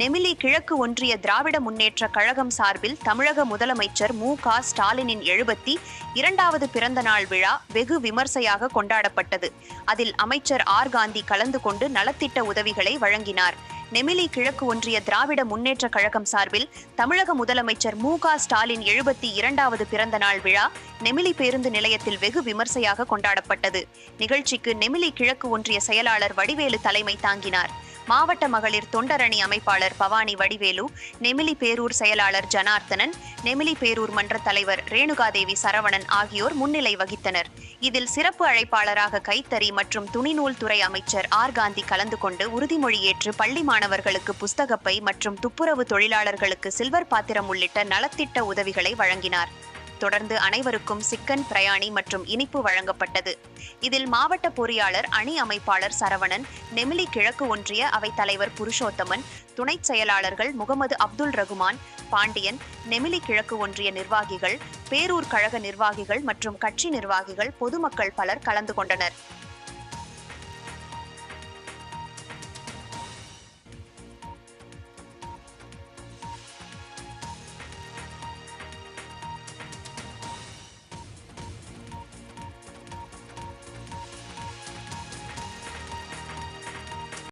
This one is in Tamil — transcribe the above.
நெமிலி கிழக்கு ஒன்றிய திராவிட முன்னேற்ற கழகம் சார்பில் தமிழக முதலமைச்சர் மு க ஸ்டாலினின் எழுபத்தி இரண்டாவது பிறந்த நாள் விழா வெகு விமர்சையாக கொண்டாடப்பட்டது. அதில் அமைச்சர் ஆர் காந்தி கலந்து கொண்டு நலத்திட்ட உதவிகளை வழங்கினார். நெமிலி கிழக்கு ஒன்றிய திராவிட முன்னேற்ற கழகம் சார்பில் தமிழக முதலமைச்சர் மு க ஸ்டாலின் எழுபத்தி இரண்டாவது பிறந்த நாள் விழா நெமிலி பேருந்து நிலையத்தில் வெகு விமர்சையாக கொண்டாடப்பட்டது. நிகழ்ச்சிக்கு நெமிலி கிழக்கு ஒன்றிய செயலாளர் வடிவேலு தலைமை தாங்கினார். மாவட்ட மகளிர் தொண்டரணி அமைப்பாளர் பவானி வடிவேலு நெமிலி பேரூர் செயலாளர் ஜனார்த்தனன் நெமிலி பேரூர் மன்ற தலைவர் ரேணுகாதேவி சரவணன் ஆகியோர் முன்னிலை வகித்தனர். இதில் சிறப்பு அழைப்பாளராக கைத்தறி மற்றும் துணிநூல் துறை அமைச்சர் ஆர். காந்தி கலந்து கொண்டு உறுதிமொழி ஏற்று பள்ளி மாணவர்களுக்கு புஸ்தகப்பை மற்றும் துப்புரவு தொழிலாளர்களுக்கு சில்வர் பாத்திரம் உள்ளிட்ட நலத்திட்ட உதவிகளை வழங்கினார். தொடர்ந்து அனைவருக்கும் சிக்கன் பிரயாணி மற்றும் இனிப்பு வழங்கப்பட்டது. இதில் மாவட்ட பொறியாளர் அணி அமைப்பாளர் சரவணன் நெமிலி கிழக்கு ஒன்றிய அவைத் தலைவர் புருஷோத்தமன் துணைச் செயலாளர்கள் முகமது அப்துல் ரகுமான் பாண்டியன் நெமிலி கிழக்கு ஒன்றிய நிர்வாகிகள் பேரூர் கழக நிர்வாகிகள் மற்றும் கட்சி நிர்வாகிகள் பொதுமக்கள் பலர் கலந்து கொண்டனர்.